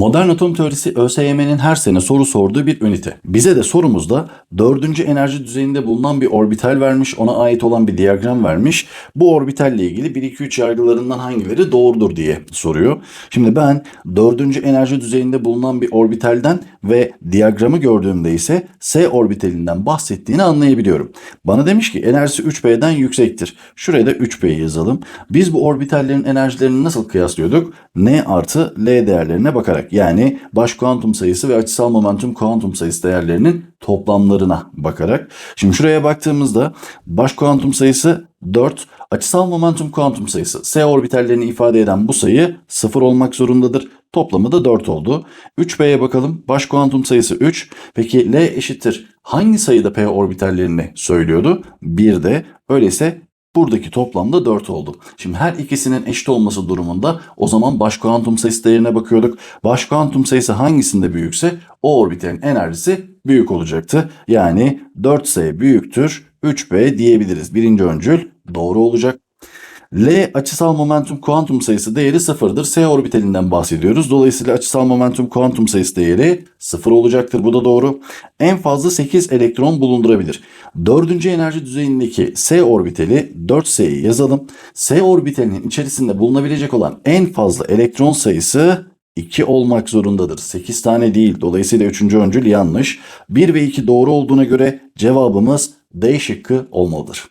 Modern atom teorisi ÖSYM'nin her sene soru sorduğu bir ünite. Bize de sorumuzda dördüncü enerji düzeyinde bulunan bir orbital vermiş, ona ait olan bir diyagram vermiş. Bu orbitalle ilgili 1-2-3 yargılarından hangileri doğrudur diye soruyor. Şimdi ben dördüncü enerji düzeyinde bulunan bir orbitalden ve diyagramı gördüğümde ise S orbitalinden bahsettiğini anlayabiliyorum. Bana demiş ki enerjisi 3B'den yüksektir. Şuraya da 3B'yi yazalım. Biz bu orbitallerin enerjilerini nasıl kıyaslıyorduk? N artı L değerlerine bakarak yani baş kuantum sayısı ve açısal momentum kuantum sayısı değerlerinin toplamlarına bakarak. Şimdi şuraya baktığımızda baş kuantum sayısı 4, açısal momentum kuantum sayısı S orbitallerini ifade eden bu sayı 0 olmak zorundadır. Toplamı da 4 oldu. 3P'ye bakalım. Baş kuantum sayısı 3. Peki L eşittir. Hangi sayıda P orbitallerini söylüyordu? 1 de. Öyleyse Buradaki toplamda 4 oldu. Şimdi her ikisinin eşit olması durumunda o zaman baş kuantum sayısı değerine bakıyorduk. Baş kuantum sayısı hangisinde büyükse o orbitalin enerjisi büyük olacaktı. Yani 4S büyüktür 3B diyebiliriz. Birinci öncül doğru olacak. L açısal momentum kuantum sayısı değeri sıfırdır. S orbitalinden bahsediyoruz. Dolayısıyla açısal momentum kuantum sayısı değeri sıfır olacaktır. Bu da doğru. En fazla 8 elektron bulundurabilir. Dördüncü enerji düzeyindeki S orbitali 4S'yi yazalım. S orbitalinin içerisinde bulunabilecek olan en fazla elektron sayısı 2 olmak zorundadır. 8 tane değil. Dolayısıyla 3. öncül yanlış. 1 ve 2 doğru olduğuna göre cevabımız D şıkkı olmalıdır.